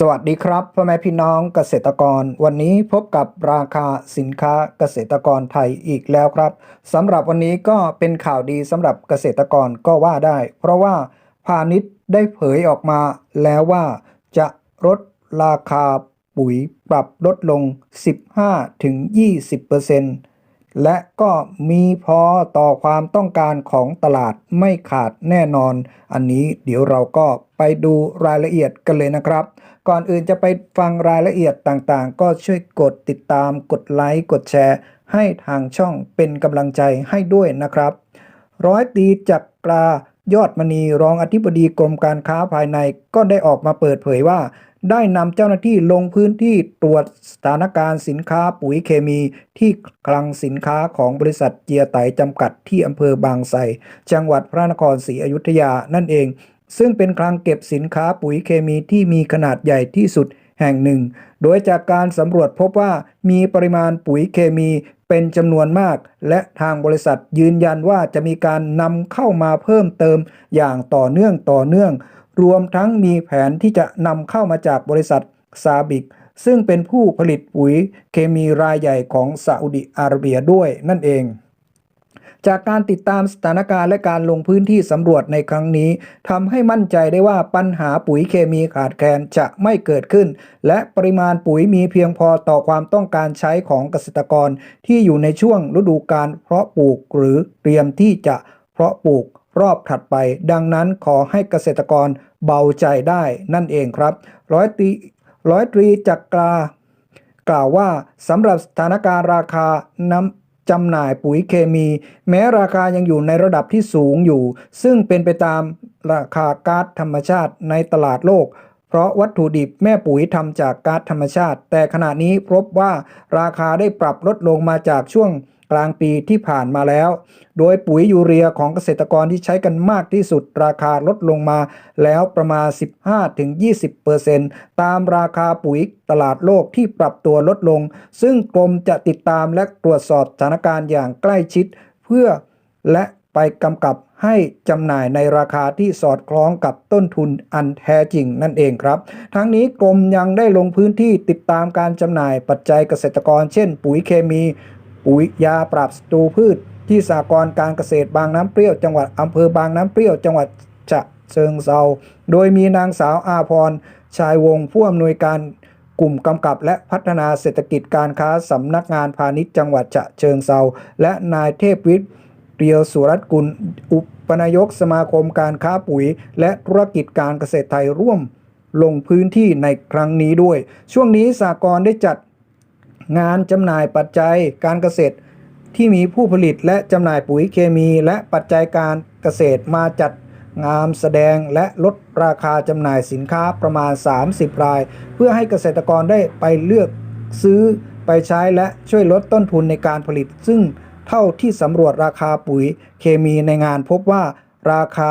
สวัสดีครับพ่อแม่พี่น้องเกษตรกร วันนี้พบกับราคาสินค้าเกษตรกรไทยอีกแล้วครับสำหรับวันนี้ก็เป็นข่าวดีสำหรับเกษตรกรก็ว่าได้ เพราะว่าพาณิชย์ได้เผยออกมาแล้วว่าจะลดราคาปุ๋ยปรับลดลง 15-20% และก็มีพอต่อความต้องการของตลาดไม่ขาดแน่นอน อันนี้เดี๋ยวเราก็ไปดูรายละเอียดกันเลยนะครับ ก่อนอื่นจะไปฟังรายละเอียดต่างๆ ก็ช่วยกดติดตามกดไลค์กดแชร์ ให้ทางช่องเป็นกำลังใจให้ด้วยนะครับ ร้อยตีจักรา ยอดมณีรองอธิบดีกรมการค้าภายในก็ได้ออกมาเปิดเผยว่า ได้นำเจ้าหน้าที่ลงพื้นที่ตรวจสถานการณ์สินค้าปุ๋ยเคมีที่คลังสินค้าของบริษัทเจียไตจำกัดที่อำเภอบางไทรจังหวัดพระนครศรีอยุธยานั่นเอง ซึ่งเป็นคลังเก็บสินค้าปุ๋ยเคมีที่มีขนาดใหญ่ที่สุดแห่งหนึ่ง โดยจากการสำรวจพบว่ามีปริมาณปุ๋ยเคมี เป็นจำนวนมาก และทางบริษัทยืนยันว่าจะมีการนำเข้ามาเพิ่มเติมอย่างต่อเนื่องต่อเนื่อง รวมทั้งมีแผนที่จะนำเข้ามาจากบริษัทซาบิก ซึ่งเป็นผู้ผลิตปุ๋ยเคมีรายใหญ่ของซาอุดิอาระเบียด้วยนั่นเอง จากการติดตามสถานการณ์และการลงพื้นที่สำรวจในครั้งนี้ทำให้มั่นใจได้ว่าปัญหาปุ๋ยเคมีขาดแคลนจะไม่เกิดขึ้น และปริมาณปุ๋ยมีเพียงพอต่อความต้องการใช้ของเกษตรกรที่อยู่ในช่วงฤดูการเพาะปลูกหรือเตรียมที่จะเพาะปลูกรอบถัดไป ดังนั้นขอให้เกษตรกรเบาใจได้นั่นเองครับ ร้อยตรีร้อยตรีจักรากล่าวว่าสำหรับสถานการณ์ราคาน้ำ จำหน่ายปุ๋ยเคมี แม้ราคายังอยู่ในระดับที่สูงอยู่ ซึ่งเป็นไปตามราคาก๊าซธรรมชาติในตลาดโลก เพราะวัตถุดิบแม่ปุ๋ยทำจากก๊าซธรรมชาติ แต่ขณะนี้พบว่าราคาได้ปรับลดลงมาจากช่วง กลางปีที่ผ่านมาแล้ว โดยปุ๋ยยูเรียของเกษตรกรที่ใช้กันมากที่สุดราคาลดลงมาแล้วประมาณ 15-20%ตามราคาปุ๋ยตลาดโลกที่ปรับตัวลดลง ซึ่งกรมจะติดตามและตรวจสอบสถานการณ์อย่างใกล้ชิด เพื่อและไปกำกับให้จำหน่ายในราคาที่สอดคล้องกับต้นทุนอันแท้จริงนั่นเองครับ ทั้งนี้กรมยังได้ลงพื้นที่ติดตามการจำหน่ายปัจจัยเกษตรกร เช่น ปุ๋ยเคมี ปุ๋ยยาปราบศัตรูพืช ที่สากรการเกษตรบางน้ำเปรี้ยวจังหวัดอำเภอบางน้ำเปรี้ยวจังหวัดฉะเชิงเซาโดยมีนางสาวอาพรชายวงผู้อำนวยการกลุ่มกำกับและพัฒนาเศรษฐกิจการค้าสำนักงานพาณิชย์จังหวัดฉะเชิงเซาและนายเทพวิทย์เรียวสุรัตน์กุลอุปนายกสมาคมการค้าปุ๋ย และธุรกิจการเกษตรไทยร่วมลงพื้นที่ในครั้งนี้ด้วย ช่วงนี้สากรได้จัด งานจำหน่ายปัจจัยการเกษตร ที่มีผู้ผลิตและจำหน่ายปุ๋ยเคมีและปัจจัยการเกษตรมาจัดงามแสดงและลดราคาจำหน่ายสินค้าประมาณ 30 ราย เพื่อให้เกษตรกรได้ไปเลือกซื้อไปใช้และช่วยลดต้นทุนในการผลิต ซึ่งเท่าที่สำรวจราคาปุ๋ยเคมีในงานพบว่าราคา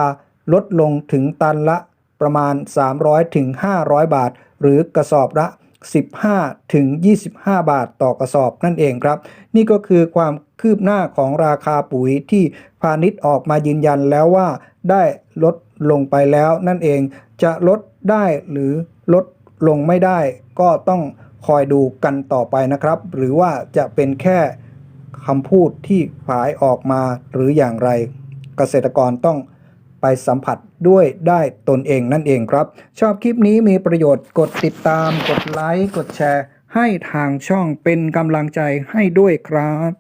ลดลงถึงตันละประมาณ 300ถึง500 บาท หรือกระสอบละ 15 ถึง 25 บาทต่อกระสอบนั่นเองครับ นี่ก็คือความคืบหน้าของราคาปุ๋ยที่พาณิชย์ออกมายืนยันแล้วว่าได้ลดลงไปแล้วนั่นเองจะลดได้หรือลดลงไม่ได้ก็ต้องคอยดูกันต่อไปนะครับ หรือว่าจะเป็นแค่คำพูดที่ผายออกมาหรืออย่างไร เกษตรกรต้องไปสัมผัส ด้วยได้ตนเองนั่นเองครับ ชอบคลิปนี้มีประโยชน์กดติดตาม กดไลค์ กดแชร์ ให้ทางช่องเป็นกำลังใจให้ด้วยครับ